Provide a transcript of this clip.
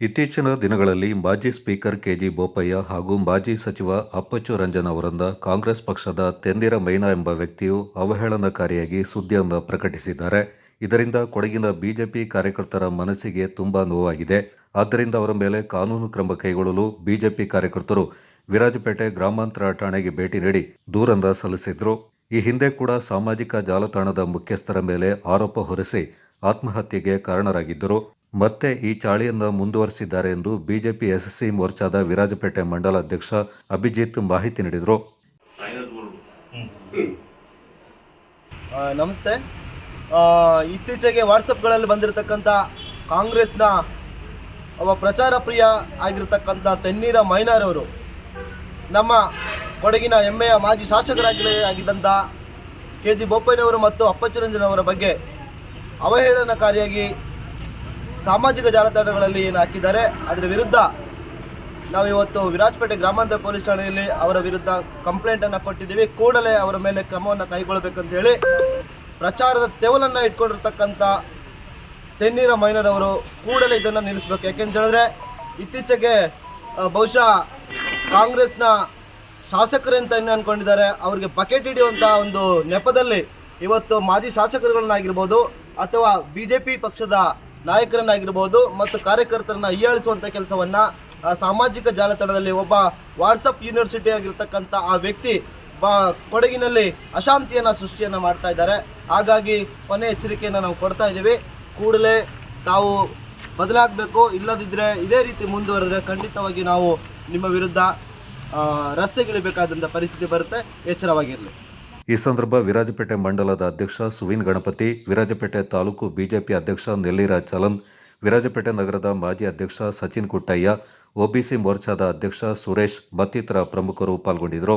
ಇತ್ತೀಚಿನ ದಿನಗಳಲ್ಲಿ ಮಾಜಿ ಸ್ಪೀಕರ್ ಕೆಜಿ ಬೋಪಯ್ಯ ಹಾಗೂ ಮಾಜಿ ಸಚಿವ ಅಪ್ಪಚ್ಚು ರಂಜನ್ ಅವರನ್ನ ಕಾಂಗ್ರೆಸ್ ಪಕ್ಷದ ತೆಂದಿರ ಮೈನಾ ಎಂಬ ವ್ಯಕ್ತಿಯು ಅವಹೇಳನಕಾರಿಯಾಗಿ ಸುದ್ದಿಯನ್ನು ಪ್ರಕಟಿಸಿದ್ದಾರೆ. ಇದರಿಂದ ಕೊಡಗಿನ ಬಿಜೆಪಿ ಕಾರ್ಯಕರ್ತರ ಮನಸ್ಸಿಗೆ ತುಂಬಾ ನೋವಾಗಿದೆ. ಆದ್ದರಿಂದ ಅವರ ಮೇಲೆ ಕಾನೂನು ಕ್ರಮ ಕೈಗೊಳ್ಳಲು ಬಿಜೆಪಿ ಕಾರ್ಯಕರ್ತರು ವಿರಾಜಪೇಟೆ ಗ್ರಾಮಾಂತರ ಠಾಣೆಗೆ ಭೇಟಿ ನೀಡಿ ದೂರಂದ ಸಲ್ಲಿಸಿದ್ರು. ಈ ಹಿಂದೆ ಕೂಡ ಸಾಮಾಜಿಕ ಜಾಲತಾಣದ ಮುಖ್ಯಸ್ಥರ ಮೇಲೆ ಆರೋಪ ಹೊರಿಸಿ ಆತ್ಮಹತ್ಯೆಗೆ ಕಾರಣರಾಗಿದ್ದರು. ಮತ್ತೆ ಈ ಚಾಳಿಯನ್ನು ಮುಂದುವರೆಸಿದ್ದಾರೆ ಎಂದು ಬಿಜೆಪಿ ಎಸ್ಎಸ್ಸಿ ಮೋರ್ಚಾದ ವಿರಾಜಪೇಟೆ ಮಂಡಲ ಅಧ್ಯಕ್ಷ ಅಭಿಜಿತ್ ಮಾಹಿತಿ ನೀಡಿದರು. ನಮಸ್ತೆ. ಇತ್ತೀಚೆಗೆ ವಾಟ್ಸಪ್ಗಳಲ್ಲಿ ಬಂದಿರತಕ್ಕಂಥ ಕಾಂಗ್ರೆಸ್ನ ಅವ ಪ್ರಚಾರ ಪ್ರಿಯ ಆಗಿರತಕ್ಕಂಥ ತೆನ್ನೀರ ಮೈನಾರವರು ನಮ್ಮ ಕೊಡಗಿನ ಹೆಮ್ಮೆಯ ಮಾಜಿ ಶಾಸಕರಾಗಿ ಆಗಿದ್ದಂಥ ಕೆ ಜಿ ಬೋಪಯ್ಯನವರು ಮತ್ತು ಅವರ ಬಗ್ಗೆ ಅವಹೇಳನಕಾರಿಯಾಗಿ ಸಾಮಾಜಿಕ ಜಾಲತಾಣಗಳಲ್ಲಿ ಏನು ಹಾಕಿದ್ದಾರೆ, ಅದರ ವಿರುದ್ಧ ನಾವು ಇವತ್ತು ವಿರಾಜಪೇಟೆ ಗ್ರಾಮಾಂತರ ಪೊಲೀಸ್ ಠಾಣೆಯಲ್ಲಿ ಅವರ ವಿರುದ್ಧ ಕಂಪ್ಲೇಂಟನ್ನು ಕೊಟ್ಟಿದ್ದೀವಿ. ಕೂಡಲೇ ಅವರ ಮೇಲೆ ಕ್ರಮವನ್ನು ಕೈಗೊಳ್ಳಬೇಕಂತ ಹೇಳಿ ಪ್ರಚಾರದ ತೆವಲನ್ನು ಇಟ್ಕೊಂಡಿರ್ತಕ್ಕಂಥ ತೆನ್ನೀರ ಮೈನರವರು ಕೂಡಲೇ ಇದನ್ನು ನಿಲ್ಲಿಸಬೇಕು. ಯಾಕೆಂತ ಹೇಳಿದ್ರೆ ಇತ್ತೀಚೆಗೆ ಬಹುಶಃ ಕಾಂಗ್ರೆಸ್ನ ಶಾಸಕರು ಅಂತ ಏನು ಅನ್ಕೊಂಡಿದ್ದಾರೆ. ಅವರಿಗೆ ಬಕೆಟ್ ಹಿಡಿಯುವಂಥ ಒಂದು ನೆಪದಲ್ಲಿ ಇವತ್ತು ಮಾಜಿ ಶಾಸಕರುಗಳನ್ನಾಗಿರ್ಬೋದು ಅಥವಾ ಬಿ ಜೆ ಪಿ ಪಕ್ಷದ ನಾಯಕರನ್ನಾಗಿರ್ಬೋದು ಮತ್ತು ಕಾರ್ಯಕರ್ತರನ್ನ ಹೀಯಾಳಿಸುವಂಥ ಕೆಲಸವನ್ನು ಸಾಮಾಜಿಕ ಜಾಲತಾಣದಲ್ಲಿ ಒಬ್ಬ ವಾಟ್ಸಪ್ ಯೂನಿವರ್ಸಿಟಿ ಆಗಿರ್ತಕ್ಕಂಥ ಆ ವ್ಯಕ್ತಿ ಬಾ, ಕೊಡಗಿನಲ್ಲಿ ಅಶಾಂತಿಯನ್ನು ಸೃಷ್ಟಿಯನ್ನು ಮಾಡ್ತಾ ಇದ್ದಾರೆ. ಹಾಗಾಗಿ ಕೊನೆ ಎಚ್ಚರಿಕೆಯನ್ನು ನಾವು ಕೊಡ್ತಾ ಇದ್ದೀವಿ. ಕೂಡಲೇ ತಾವು ಬದಲಾಗಬೇಕು ಇಲ್ಲದಿದ್ದರೆ ಇದೇ ರೀತಿ ಮುಂದುವರೆದ್ರೆ ಖಂಡಿತವಾಗಿ ನಾವು ನಿಮ್ಮ ವಿರುದ್ಧ ರಸ್ತೆಗಿಳಿಬೇಕಾದಂಥ ಪರಿಸ್ಥಿತಿ ಬರುತ್ತೆ. ಎಚ್ಚರವಾಗಿರಲಿ. ಈ ಸಂದರ್ಭ ವಿರಾಜಪೇಟೆ ಮಂಡಲದ ಅಧ್ಯಕ್ಷ ಸುವೀನ್ ಗಣಪತಿ, ವಿರಾಜಪೇಟೆ ತಾಲೂಕು ಬಿಜೆಪಿ ಅಧ್ಯಕ್ಷ ನೆಲ್ಲಿರಾಜ್ ಚಲನ್ ವಿರಾಜಪೇಟೆ ನಗರದ ಮಾಜಿ ಅಧ್ಯಕ್ಷ ಸಚಿನ್ ಕುಟ್ಟಯ್ಯ, ಒಬಿಸಿ ಮೋರ್ಚಾದ ಅಧ್ಯಕ್ಷ ಸುರೇಶ್ ಮತ್ತಿತರ ಪ್ರಮುಖರು ಪಾಲ್ಗೊಂಡಿದ್ದರು.